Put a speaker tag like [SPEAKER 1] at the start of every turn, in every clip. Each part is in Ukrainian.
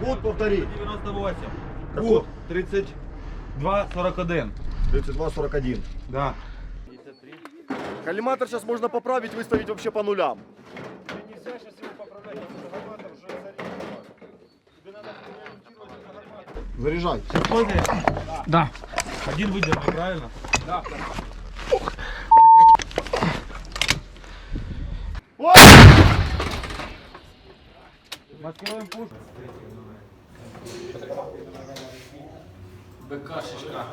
[SPEAKER 1] Вот повтори.
[SPEAKER 2] 98. Код 3241.
[SPEAKER 1] 3241.
[SPEAKER 2] Да.
[SPEAKER 1] Коллиматор сейчас можно поправить, выставить вообще по нулям. Заряжай.
[SPEAKER 3] Все, да.
[SPEAKER 2] Один выдержал, правильно? Да. Маскируем пушку.
[SPEAKER 3] БКшечка.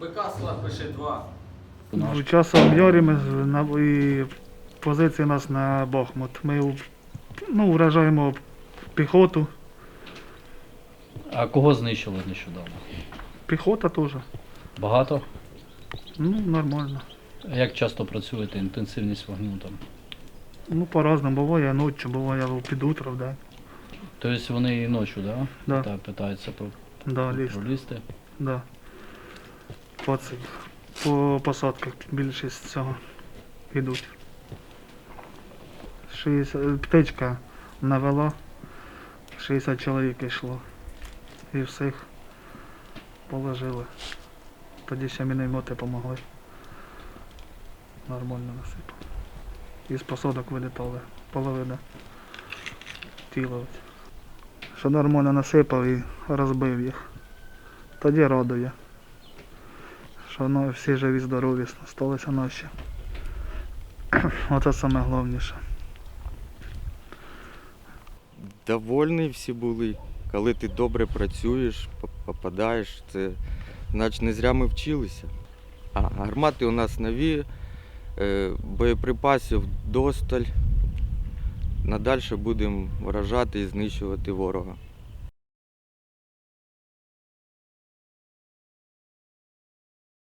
[SPEAKER 3] БК склад пише 2.
[SPEAKER 4] Ну, Часом яримо і позиції у нас на Бахмут. Ми ну, вражаємо піхоту.
[SPEAKER 5] А кого знищили нещодавно?
[SPEAKER 4] Піхота теж.
[SPEAKER 5] Багато?
[SPEAKER 4] Ну, нормально.
[SPEAKER 5] А Як часто працюєте? Інтенсивність вогню там?
[SPEAKER 4] Ну, по-разному. Буває ночі, буває під утро, да.
[SPEAKER 5] Тобто вони і ночі, да?
[SPEAKER 4] Да.
[SPEAKER 5] Та, питаються про,
[SPEAKER 4] Да, ліс.
[SPEAKER 5] пролізти.
[SPEAKER 4] Да. По, цих, по посадках більшість цього йдуть. 60, птичка навела, 60 чоловік йшло. І всіх положили. Тоді ще міномети допомогли. Нормально насипали. Із посадок вилітали половина тіла. Що нормально насипав і розбив їх. Тоді радує. Що ну, всі живі, здорові, сталися наші. Оце саме головніше.
[SPEAKER 6] довольні всі були. Коли ти добре працюєш, попадаєш, це значить не зря ми вчилися. А гармати у нас нові, боєприпасів досталь. Надальше будемо вражати і знищувати ворога.